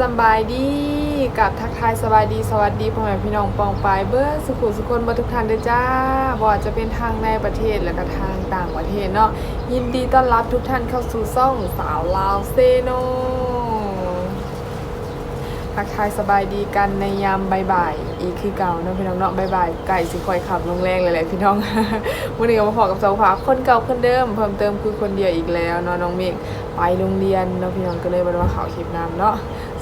สบายดีกับทักทายสบายดีสวัสดีพ่อแม่พี่น้องปองปายเบอร์สุขุสุคนมาทุกท่านเด้อจ้าบ่ว่าจะเป็นทางในประเทศและก็ทางต่างประเทศเนาะยินดีต้อนรับทุกท่านเข้าสู่ซ่องสาวลาวเซโนทักทายสบายดีกันในยามบ่ายๆอีกคือเก่าเนาะพี่น้องเนาะบ่ายๆไก่สิคอยขับลงแรงเลยแหละพี่น้องวันนี้ก็มาพอกับสาวผาคนเก่าคนเดิม เพิ่มเติมคือคนเดียวอีกแล้วเนาะน้องเมฆไปโรงเรียนเนาะพี่น้องก็เลยมาว่าเขาวคลิปน้ำเนาะ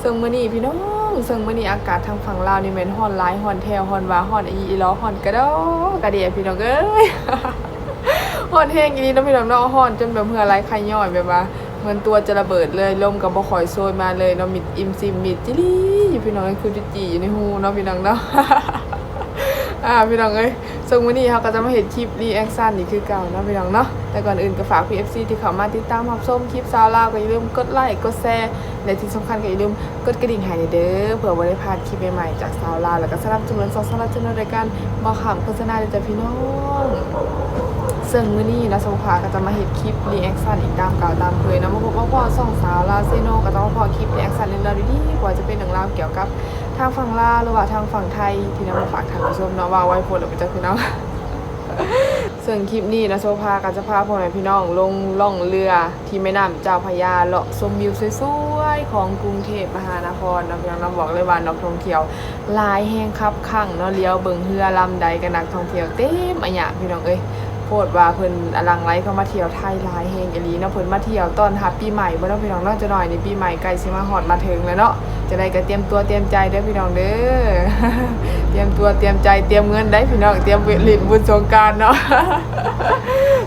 ซึ่งมื้อนี้พี่น้องซึ่งมื้อนี้อากาศทางฝั่งลาวนี่แม่นฮ้อนหลายฮ้อนแท้ฮ้อนว่าฮ้อนอีอีล้อฮ้อนกระดอกระเดียพี่น้องเอ้ยฮ้อนแห้งอีนี้เนาะพี่น้องเนาะฮ้อนจนแบบเหือไหลไขย่อยแบบว่าเหมือนตัวจะระเบิดเลยลมกับบ่คอยโซยมาเลยเนาะมิดอิมซิมมิดจิลี่อยู่พี่น้องคือจิจีอยู่ในหูเนาะพี่น้องเนาะ อ่าพี่น้องเอ้ยซึ่งวันนี้เขาก็จะมาเห็นคลิปรีแอคชั่นนี่คือเก่านะพี่น้องเนาะ แต่ก่อนอื่นก็ฝากพี่เอฟซีที่เขามาติดตามรับชมคลิปซาวลาวก็อย่าลืมกดไลค์ กดแชร์ และที่สำคัญก็อย่าลืมกดกระดิ่งให้เด้อ เผื่อว่าได้พลาดคลิปใหม่ๆจากซาวลาวแล้วก็สนับสนุนสองสนับสนุนรายการมาขำโฆษณาเด้อจ้ะพี่น้อง ซึ่งมื้อนี้นะสมภาก็จะมาเห็นคลิปรีแอคชั่นอีกตามเก่าตามเคยนะมาพบว่าพ่อสองสาวลาเซโนก็ต้องพอคลิปรีแอคชั่นเรื่องราวดีๆกว่าจะเป็นหนังราวเกี่ยวกับทางฝั่งลาวหรือว่าทางฝั่งไทยที่นำมาฝากท่านผู้ชมเนาะว่าไว้โพดหรือไปจ้ะพี่น้องส่วนคลิปนี้นะโซภาก็จะพาพ่อแม่พี่น้องลงล่องเรือที่แม่น้ำเจ้าพยาเลาะชมวิวสวยๆของกรุงเทพมหานครนะพี่น้องเราบอกเลยว่านักท่องเที่ยวลายแห่งคับข้างเนาะเลี้ยวเบิ่งเรือลำใดกับนักท่องเที่ยวเต็มอะหยะพี่น้องเอ้ย โพดว่าเพิ่นอลังไลเข้ามาเที่ยวไทยหลายแห่งอีหลีเนาะเพิ่นมาเที่ยวต้อนรับปีใหม่บ่เนาะพี่น้องเนาะจะหน่อยนี่ปีใหม่ใกล้สิมาฮอดมาถึงแล้วเนาะจะได้ก็เตรียมตัวเตรียมใจเด้อพี่น้องเด้อเตรียมตัวเตรียมใจเตรียมเงินได้พี่น้องเตรียมเวลินบุญสงการเนาะ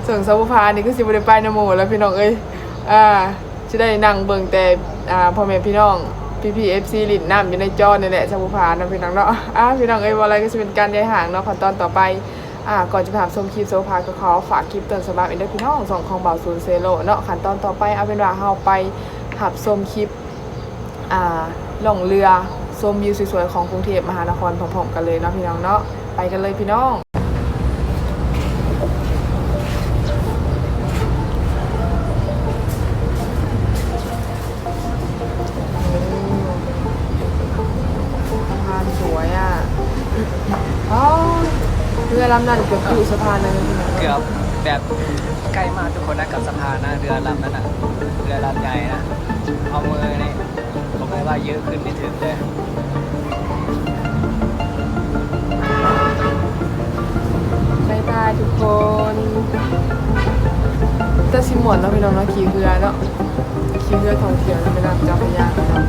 ส่วนสมุภานี่ก็สิบ่ได้ไปนำหมู่แล้วพี่น้องเอ้ยอ่าสิได้นั่งเบิ่งแต่อ่าพ่อแม่พี่น้องพี่พีเอฟซีลินน้ำอยู่ในจอนี่แหละสมุภานะพี่น้องเนาะอ่าพี่น้องเอ้ยว่าอะไรก็สิเป็นการย้ายห่างเนาะขั้นตอนต่อไป อ่าก่อนจะถามชมคลิปโซฟาก็ขอฝากคลิปเตือนสบายเป็นเด้อพี่น้องสองของเบาศูนเซโลเนาะขั้นตอนต่อไปเอาเป็นว่าเฮาไปหับชมคลิปอ่าล่องเรือชมวิวสวยๆของกรุงเทพมหานครพร้อมๆกันเลยเนาะพี่น้องเนาะไปกันเลยพี่น้องสะพานสวยอะอ๋อ เรือลำนั้นเกือบอยู่สะพานเลยนะพี่น้องเกือบแบบใกล้มากทุกคนนะกับสะพานนะเรือลำนั้นนะเรือลำใหญ่นะเอามือนี่ผมเลยว่าเยอะขึ้นไม่ถึงเลยบายบายทุกคนแต่สิหมวนเนาะพี่น้องเนาะขี่เรือเนาะขี่เรือท่องเที่ยวเนาะไปน้ำเจ้าพระยาเนาะ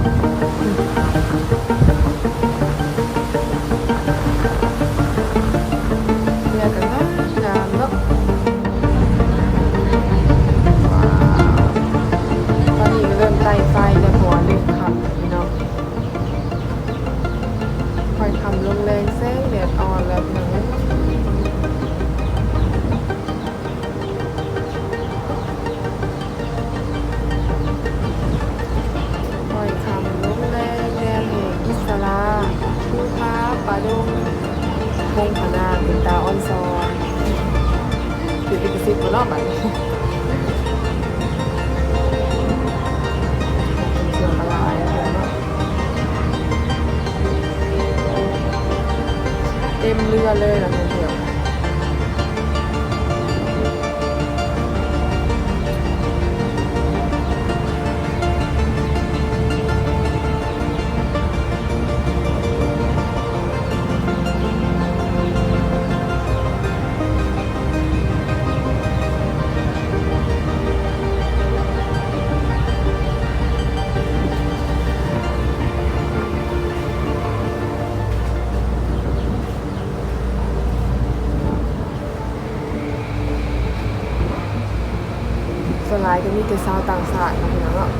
แต่ชาวต่างชาตินะพี่น้องเนาะ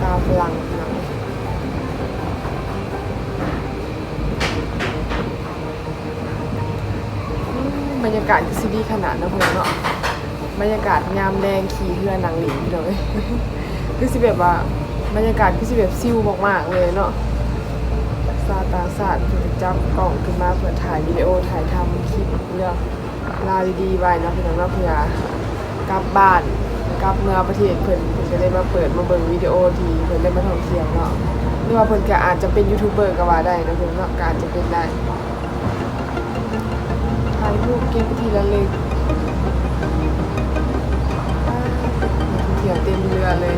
ชาวฝรั่งพี่น้องบรรยากาศก็สิดีขนาดนะพี่น้องเนาะบรรยากาศยามแดงขี่เรือนังหลิงพี่น้องเอ้ยคือสิแบบว่าบรรยากาศคือสิแบบซิวมากๆเลยเนาะชาต่างชาติเพิ่นจะจับกล้องขึ้นมาเพื่อถ่ายวิดีโอถ่ายทำคลิปเรื่องราวดีๆไว้นะพี่น้องเนาะเพื่อกลับบ้าน กลับเมื่อประเทศเพิ่นเพิ่นก็ได้มาเปิดมาเบิ่งวิดีโอที่เพิ่นได้มาท่องเที่ยวเนาะหรือว่าเพิ่นก็อาจจะเป็นยูทูบเบอร์ก็ว่าได้นะเพิ่นเนาะก็อาจจะเป็นได้ถ่ายรูปเก็บทีละเล็กเที่ยวเต็มเรือเลย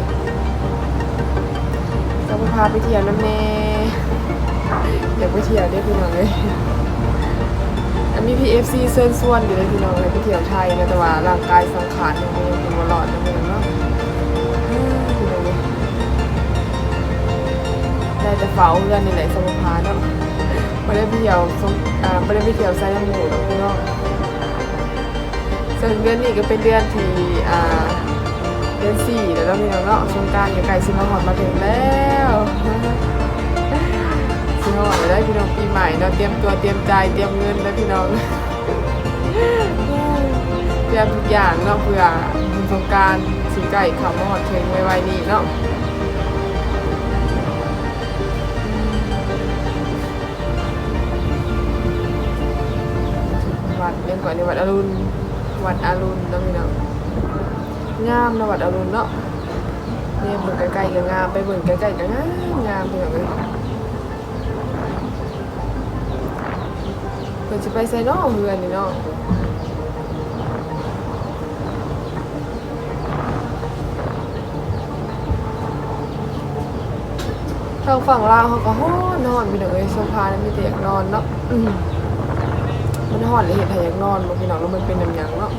จะพาไปเที่ยวน้ำแน่อยากไปเที่ยวได้พี่น้องเลย อันนี้ PFC เซินส่วนอยู่เลยพี่น้องเลยไปเที่ยวไทยนะแต่ว่าร่างกายสังขารยังไม่ยังบ่รอดนะพี่น้องเนาะพี่น้องได้แต่เฝ้าเพื่อนนี่แหละสมุพาเนาะไม่ได้ไปเที่ยวสงอ่าไม่ได้ไปเที่ยวไซน้ำหมูหรอกพี่น้องส่วนเดือนนี้ก็เป็นเดือนที่อ่าเดือนสี่แล้วพี่น้องเนาะสงการอยู่ไกลสิมาหอดมาถึงแล้ว สิมาหอดมาได้พี่น้องปีใหม่เนาะเตรียมตัวเตรียมใจเตรียมเงินนะพี่น้องเตรียมทุกอย่างเนาะเพื่อบุญสงการสิไก่ขับมาหอดเทงไวๆนี้เนาะวัดเรียกว่าในวัดอรุณวัดอรุณเนาะพี่น้องงามนะวัดอรุณเนาะเนี่ยเบิ่งใกล้ๆก็งามไปเบิ่งใกล้ๆก็งามงามพี่น้องเอ้ย พิ่นสิไปใส่เนาะเฮือนนี่เนาะทางฝั่งลาวเขาก็ฮ้อนนอนพี่น้องเอ้ยโซฟานั้นมีแต่อยากนอนเนาะอืมมันฮ้อนเลยเห็นให้อยากนอนบ่พี่น้องแล้วมันเป็นน้ำหยังเนาะ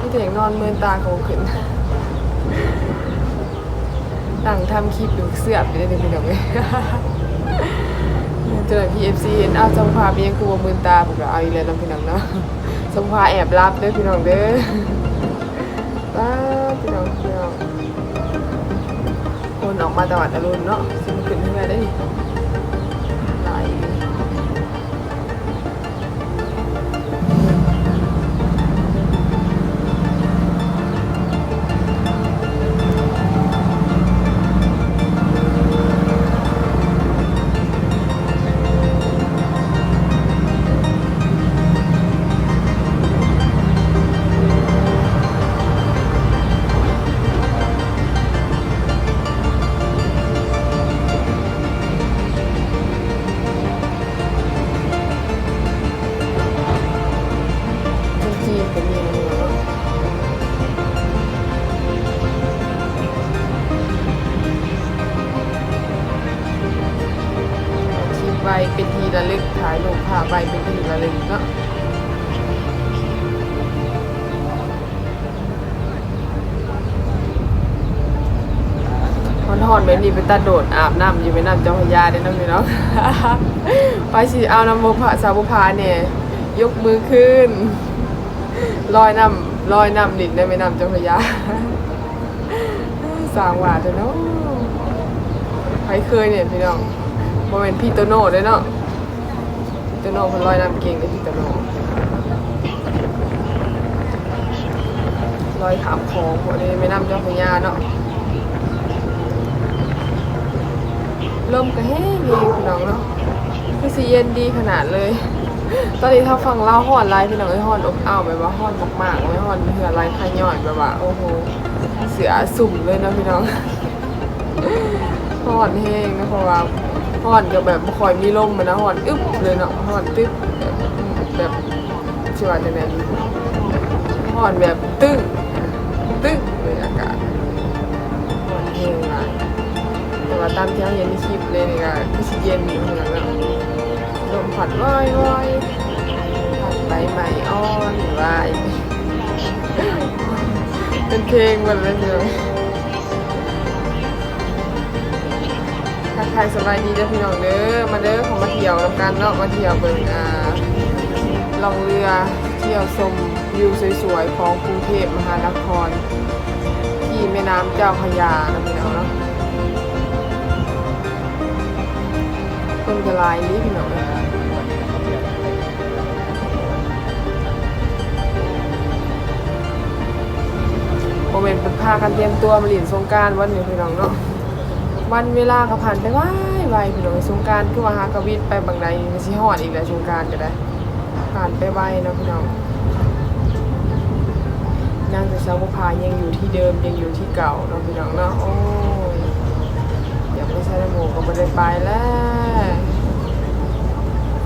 มีแต่อยากนอนเมินตาเขาขึ้นตั้งทำคลิปอยู่เสื้อไปได้เลยพี่น้องเอ้ย เจอ PFC เห็นอ้าวโซฟามียังกลัวมืนตาผมก็เอาอีกแล้วเนาะพี่น้องเนาะสมภาแอบรับเด้อพี่น้องเด้อป้าพี่น้องพี่น้องคนออกมาตลอดอรุณเนาะสิมันขึ้นเพื่อได้ หอนๆแบบนี้ไปตาโดดอาบน้ำอยู่ไปน้ำเจ้าพระยาได้เน้องพี่น้องไปสิเอาน้ำบุพะสาวบุพาเนี่ยยกมือขึ้นลอยน้ำลอยน้ำดินได้ไหมน้ำเจ้าพระยาสร้างหวาดเถอเนาะใครเคยเนี่ยพี่น้องโมเมนพี่โตโน่ด้วยเนาะพี่โตโน่คนลอยน้ำเก่งเลยพี่โตโน่ลอยขามคลองหมดเลยไม่น้ำเจ้าพระยาเนาะ ลมก็แห้งดีพี่น้องเนาะคือสีเย็นดีขนาดเลย ตอนนี้ถ้าฟังเล่าฮ้อนไลฟ์พี่น้องไอ้ยฮ้อนอบอ้าวแบบว่าฮ้อนมากๆไม่ฮ้อนเหือไลฟ์ขย่อยแบบว่าโอ้โหเสือสุ่มเลยนะพี่น้องฮ้อนแห้งนะเพราะว่าฮ้อนก็แบบบ่ค่อยมีลมมันนะฮ้อนอึ๊บเลยเนาะฮ้อนตึ๊บแบบแบบชิว่าจังได๋ดีฮ้อนแบบตึ้งตึ้งเลยอากาศ ว่าตามที่เราเห็นในคลิปเลยนี่ก็คือสิเย็นอยู่เหมือนกันเนาะลมผัดว่อยว่อยผัดใบใหม่อ่อนว่าเป็นเพลงหมดเลยเลยทักทายสบายดีเด้อพี่น้องเด้อมาเด้อของมาเที่ยวแล้วกันเนาะมาเที่ยวเบิ่งอ่าลองเรือเที่ยวชมวิวสวยๆของกรุงเทพมหานคร ที่แม่น้ำเจ้าพระยานะพี่น้องเนาะ คนกระลายลิพี่น้องโมเมนต์เป็นพากันเตรียมตัวมาเหลินสงการวันนี้พี่น้องเนาะวันเวลาก็ผ่านไปไวไวพี่น้องสงการคือว่าหากวิดไปบางใดมันสิฮอดอีกแล้วสงการก็ได้ผ่านไปไวนะพี่น้องนางแต่สาวบุพายังอยู่ที่เดิมยังอยู่ที่เก่าเนาะพี่น้องเนาะโอ้ ไปใช้น้ำหมูก็ไม่ได้ไปแล้ว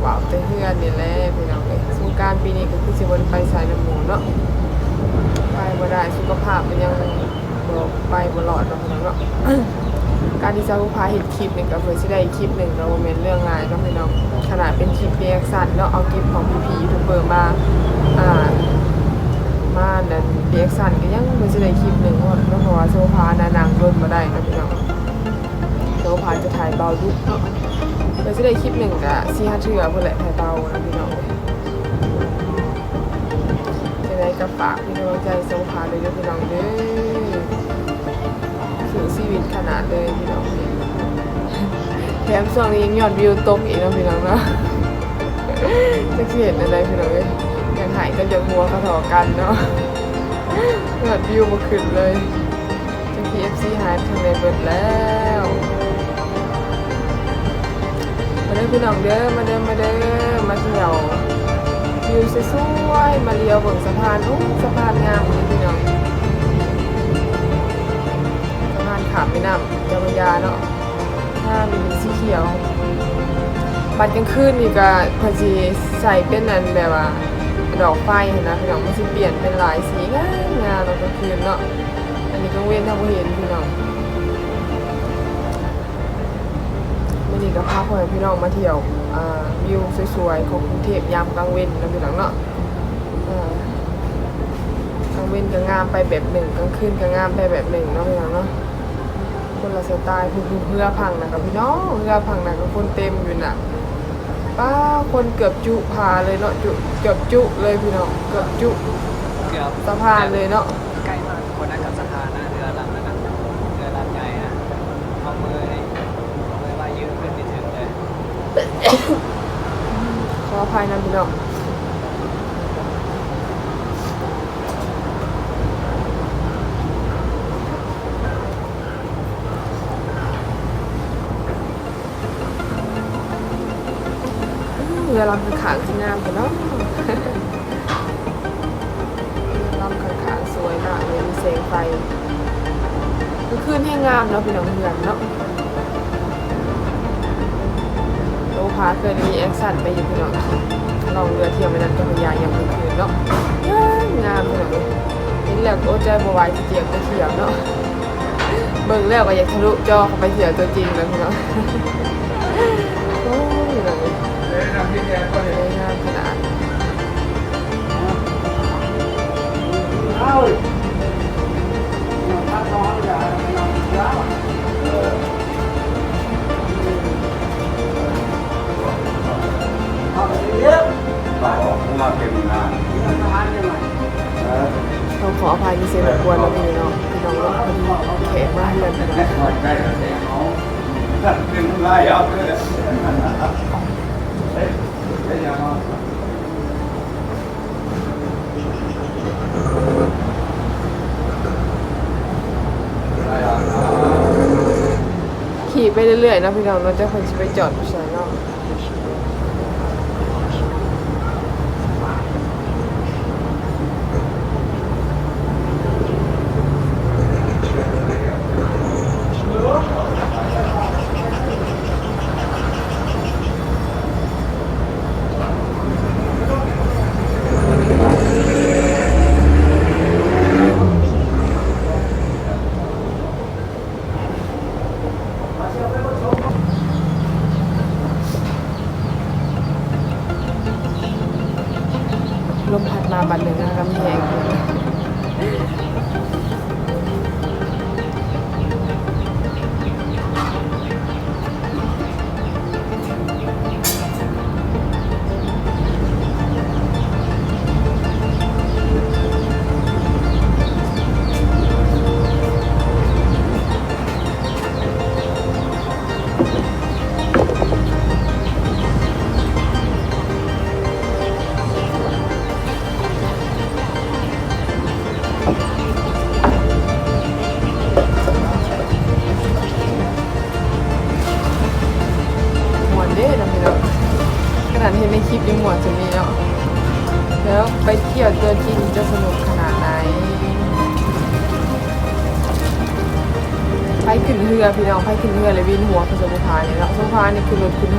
ว้าวแต่เพื่อนนี่แหละพี่น้องเลยสงกรารปีนี้ก็คือสิวันไปใช้น้ำหมูเนาะไปบ่ได้สุขภาพมันยังบ่ไปบ่รอดเนาะพี่น้องเนาะ การที่จ้าผู้พาเห็นคลิปนี่งก็เพื่อสิได้คลิปหนึ่งเราเมนเรื่องงายเนาะพี่น้องขนาดเป็นคลิปเรียกสั้นเนาะเอาคลิปของพี่พียูทูบเบอร์มาอ่ามาดันเรียกสั้นก็ยังไม่ใช่ได้คลิปหนึ่งเราะเพราะว่าโซฟาหนานางร่นมาได้นะพี่น้อง โซฟาจะถ่ายเบาดุเนาะไม่ใช่ได้คลิปหนึ่งกะซีฮัทเถื่อเพื่อแหละถ่ายเบานะพี่น้องจะได้กระฝากพี่น้องใจโซฟาเลยพี่น้องเด้อถึงชีวิตขนาดเลยพี่น้องแถมช่วงนี้ยังยอดวิวตกอีกนะพี่น้องเนาะจะเขียนอะไรพี่น้องเอ้ยยังหายกันยังหัวกระถอกันเนาะยอดวิวมาขึ้นเลยจะ PFC หายไปทางไหนเบิดแล้ว อพี่น้องเด้อมาเด้อมาเด้อมาเที่ยววิวสวยๆมาเลี้ยวบิ่งสะพานโอ้สะพานงามเลยพี่น้องสะพานขามแม่น้ำเจ้าพระยาเนาะถ้ามีสีเขียวบัดกลางคืนนี่ก็พอสิใส่เป็นอันแบบว่าดอกไฟนะพี่น้องมันสิเปลี่ยนเป็นหลายสีงามงามตอนกลางคืนเนาะอันนี้ก็เว้นถ้าบ่เห็นพี่น้อง นี้ก็พาพ่อแม่พี่น้องมาเที่ยวอ่าวิวสวยๆของกรุงเทพยามกลางเว้นนะพี่น้องเนาะอ่ากลางเว้นก็งามไปแบบหนึ่งกลางคืนก็งามไปแบบหนึ่งเนาะพี่น้องเนาะคนละสไตล์คือเรือพังนะครับพี่น้องเรือพังนะก็คนเต็มอยู่น่ะป้าคนเกือบจุพาเลยเนาะจุเกือบจุเลยพี่น้องเกือบจุเกือบสะพานเลยเนาะใกล้มากทุกคนนะกับสะพานนะเรือลำนั้นนะเรือลำใหญ่นะเอามือนี่เอามือว่ายืดขึ้นไปถึงเลย ขออภัยนะพี่น้องเรือลำขางๆที่งามกันเนาะเรือลำขางสวยมากเลยมีแสงไฟคือคืนให้งามเนาะพี่น้องเรือนเนาะ โลพาเคยมีแอคชั่นไปอยู่พี่น้องลองเรือเที่ยวไปนั้นก็พยายามยังไม่คืนเนาะงามพี่น้องเห็นแล้วก็อดใจบวไหวที่เจียมไปเที่ยวเนาะเบิ่งแล้วก็อยากทะลุจอเข้าไปเที่ยวตัวจริงแล้วพี่น้องโอ้ยพี่น้อง เลยงามขนาดต้องขออภัยที่เสียงรบกวนแล้วพี่น้องพี่น้องเนาะพอดีแขกมาเฮือนพี่น้องขี่ไปเรื่อยๆนะพี่น้องเราจะคนจะไปจอดผู้ช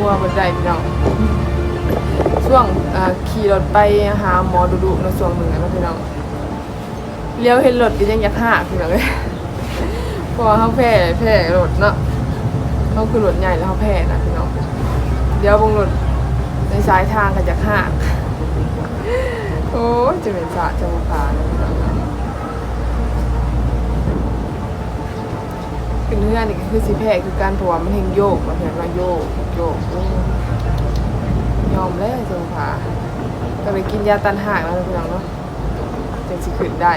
หัวบนไดพี่น้องช่วงขี่รถไปหาหมอดุดุๆเนาะช่วงหนึ่งนะพี่น้องเลี้ยวเห็นรถก็ยังอยากหักพี่น้องเลยเพราะเขาแพ้แพ้รถเนาะเขาคือรถใหญ่แล้วเขาแพ้นะพี่น้องเดี๋ยวบงรถในสายทางก็จะหักโอ้จะเป็นสะจะมาพานะพี่น้องเนาะขึ้นเรือน คือสิแพ้คือการเพราะว่ามันเฮงโยกมาเห็นว่าโยกโยกยอมแล้วจะมาก็เลยกินยาตันหางแล้วนะพี่น้องเนาะจึงสิขึ้นได้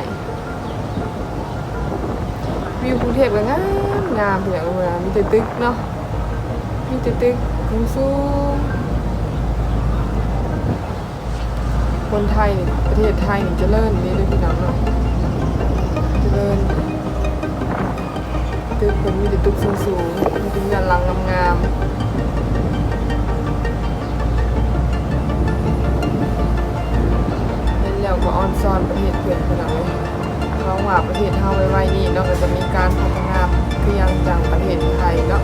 วิวกรุงเทพก็งามงามพี่น้องเมืองมีแต่ตึกเนาะมีแต่ตึกสูงๆคนไทยประเทศไทยนี่เจริญนี่เลยพี่น้องเนาะเจริญ ตึกคนมีแต่ตึกสูงๆมีแต่ยันหลังงามๆเห็นแล้วก็ออนซอนประเทศเพื่อนพี่น้องเลยเขาว่าประเทศเฮาไว้ๆนี่เนาะก็จะมีการพัฒนาคือยังจังประเทศไทยเนาะ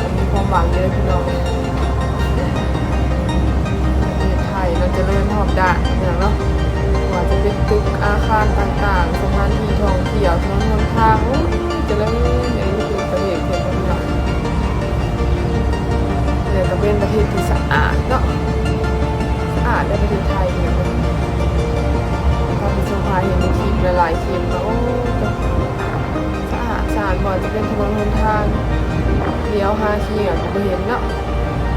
ก็มีความหวังเยอะพี่น้องประเทศไทยเราจะเริ่มพร้อมด้านอย่าเนาะว่าจะเป็นตึกอาคารต่างๆสถานที่ท่องเที่ยวถนนหนทาง จะเริ่มอย่างนี้คือประเทศเพิ่อนพี่น้องแต่ก็เป็นประเทศที่สะอาดเนาะสะอาดในประเทศไทยเนี่ยตอนที่สภาเห็นในคลิปหลายๆคลิปแล้วสะอาดสะอาดบ่อยจะเป็นถนนหนทางเลี้ยวห้าทีอะก็เห็นเนาะ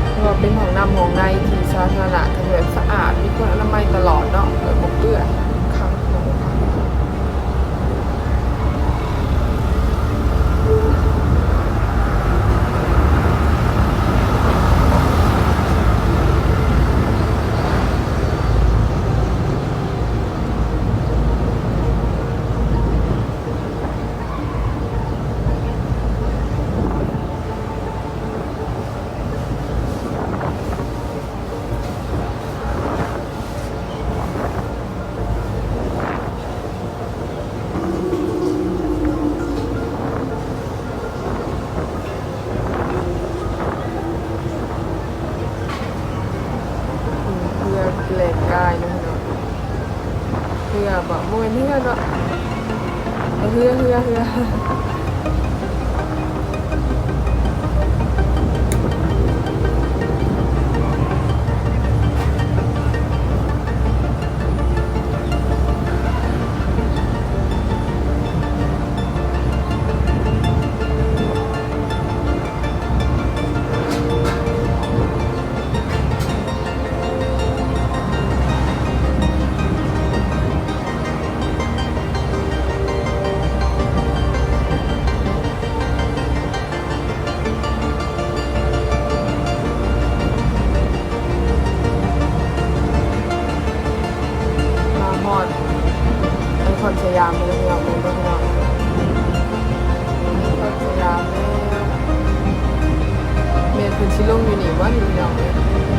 เราะว่าเป็นของนำของในที่สาธารณะก็แบบสะอาดมีคนอนามัยตลอดเนาะแบบบ่เปื้อน เมนพื้นชิลงอยู่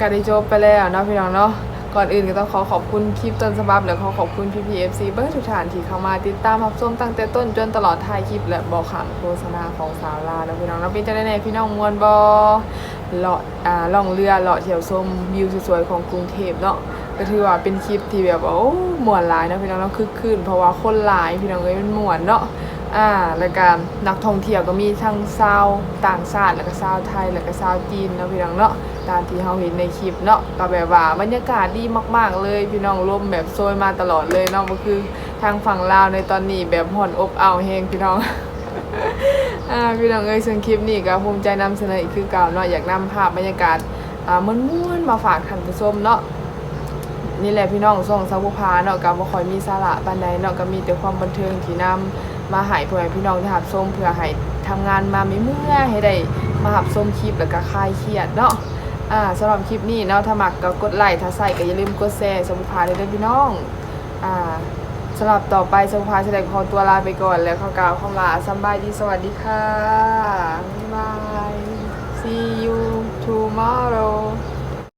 ก็ได้จบไปแล้วเนาะพี่น้องเนาะก่อนอื่นก็ต้องขอขอบคุณคลิปต้นฉบับและขอขอบคุณพีพีเอฟซีเบิร์ทุกท่านที่เข้ามาติดตามรับชมตั้งแต่ต้นจนตลอดท้ายคลิปและบอกขังโฆษณาของสาวลาวนะพี่น้องเราเป็นจะได้ในพี่น้องมวลบอเลาะอ่าล่องเรือเลาะเที่ยวชมวิวสวยๆของกรุงเทพเนาะก็ถือว่าเป็นคลิปที่แบบว่าโอ้มวนหลายนะพี่น้องเนาคึกคืนเพราะว่าคนหลายพี่น้องเอ้ยมันมวนเนาะ อ่าแล้วก็นักท่องเที่ยวก็มีทั้งชาวต่างชาติแล้วก็ชาวไทยแล้วก็ชาวจีนเนาะพี่น้องเนาะตามที่เราเห็นในคลิปเนาะก็แบบว่าบรรยากาศดีมาก ๆ เลยพี่น้องลมแบบโซยมาตลอดเลยเนาะก็คือทางฝั่งลาวในตอนนี้แบบห่อนอบอ้าวแฮงพี่น้องอ่าพี่น้องเอ้ยซึ่งคลิปนี้ก็ภูมิใจนำเสนออีกคือเก่าเนาะอยากนำภาพบรรยากาศอ่าม่วนๆมาฝากท่านผู้ชมเนาะนี่แหละพี่น้องส่งสาวผู้พาเนาะก็บ่ค่อยมีสาระปานใดเนาะก็มีแต่ความบันเทิงที่นำ มาให้เพื่อให้พี่น้องได้รับชมเพื่อให้ทำงานมาไม่เมื่อยให้ได้มารับชมคลิปแล้วก็คลายเครียดเนาะอ่าสำหรับคลิปนี้เนาะถ้ามักก็กดไลค์ถ้าใส่ก็อย่าลืมกดแชร์สาวผู้พาด้วยพี่น้องอ่าสำหรับต่อไปสาวผู้พาจะได้ขอตัวลาไปก่อนแล้วเขากล่าวคำว่าสบายดีสวัสดีค่ะบาย see you tomorrow